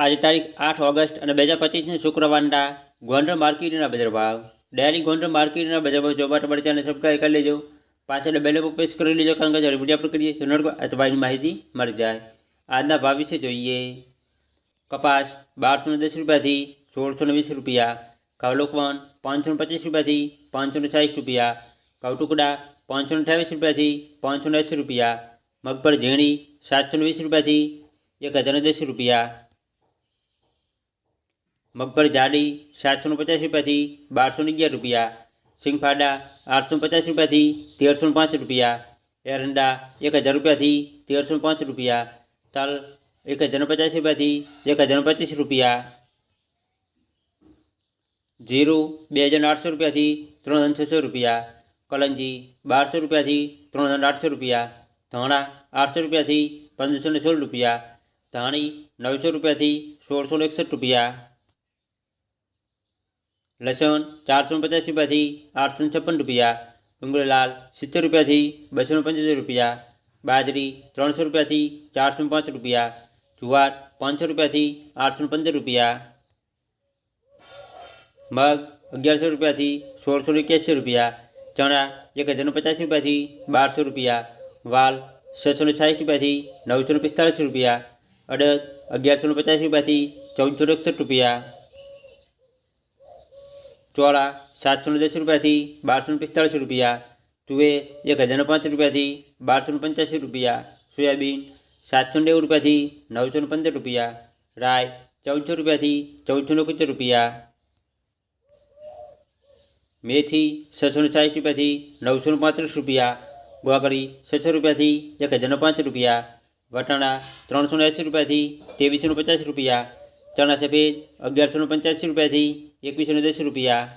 આજે તારીખ આઠ ઓગસ્ટ અને બે હજાર પચીસની શુક્રવારના ગોંડલ માર્કેટના બજાર ભાવ ડેરી ગોંડલ માર્કેટના બજાર ભાવ જોવા માટે ચેનલ સબસ્ક્રાઈબ કરી લેજો પાછળ બેલ પર પ્રેસ કરી લેજો કારણ કે જ્યારે વિડીયો અપલોડ કરીએ તો નોટ અથવા એની માહિતી મળી જાય આજના ભાવ વિશે જોઈએ કપાસ બારસો ને દસ રૂપિયાથી સોળસો ને વીસ રૂપિયા ઘઉં લોકવન પાંચસો ને પચીસ રૂપિયાથી પાંચસો ને સાઠ રૂપિયા ઘઉં ટુકડા પાંચસો ને અઠાવીસ રૂપિયાથી પાંચસો ને એંસી રૂપિયા મગફળી ઝીણી સાતસો ને વીસ રૂપિયાથી એક હજાર ને દસ રૂપિયા મગફળી જાડી સાતસો ને પચાસ રૂપિયાથી બારસો ને અગિયાર રૂપિયા સિંગફાડા આઠસો ને પચાસ રૂપિયાથી તેરસો ને પાંચ રૂપિયા એરંડા એક હજાર રૂપિયાથી તેરસો ને પાંચ રૂપિયા તલ એક હજાર ને પચાસ રૂપિયાથી એક હજાર ને પચીસ રૂપિયા જીરું બે હજાર આઠસો રૂપિયાથી ત્રણ હજાર છસો રૂપિયા કલંજી બારસો રૂપિયાથી ત્રણ હજાર આઠસો રૂપિયા ધાણા આઠસો રૂપિયાથી પંદરસો ને સોળ રૂપિયા ધાણી નવસો રૂપિયાથી સોળસો ને એકસઠ રૂપિયા લસણ ચારસો ને પચાસ રૂપિયાથી આઠસો ને છપ્પન રૂપિયા ડુંગળી લાલ સિત્તેર રૂપિયાથી બસો ને પંચોતેર રૂપિયા બાજરી ત્રણસો રૂપિયાથી ચારસો ને પાંચ રૂપિયા જુવાર પાંચસો રૂપિયાથી આઠસો ને પંદર રૂપિયા મગ અગિયારસો રૂપિયાથી સોળસો ને એક્યાસી રૂપિયા ચણા એક હજાર ને પચાસ રૂપિયાથી બારસો રૂપિયા વાલ છસો ને સાઠ રૂપિયાથી નવસો ને પિસ્તાળીસ રૂપિયા અડદ અગિયારસો ને પચાસ રૂપિયાથી ચૌદસો ને એકસઠ રૂપિયા ચોળા સાતસો ને દસ રૂપિયાથી બારસો ને પિસ્તાળીસ રૂપિયા તુવેર એક હજાર ને પાંચ રૂપિયાથી બારસો ને પંચ્યાસી રૂપિયા સોયાબીન સાતસો ને નેવું રૂપિયાથી નવસો ને પંદર રૂપિયા રાય ચૌદસો રૂપિયાથી ચૌદસો ને એકોતેર રૂપિયા મેથી છસો ને સાઠ રૂપિયાથી નવસો ને પાંત્રીસ રૂપિયા ગોગળી છસો રૂપિયાથી એક હજાર ને પાંચ રૂપિયા વટાણા ત્રણસો ને એંસી રૂપિયાથી ત્રેવીસો ને પચાસ રૂપિયા ચણા સફેદ અગિયારસો ને પંચ્યાસી રૂપિયાથી એકવીસો ને દસ રૂપિયા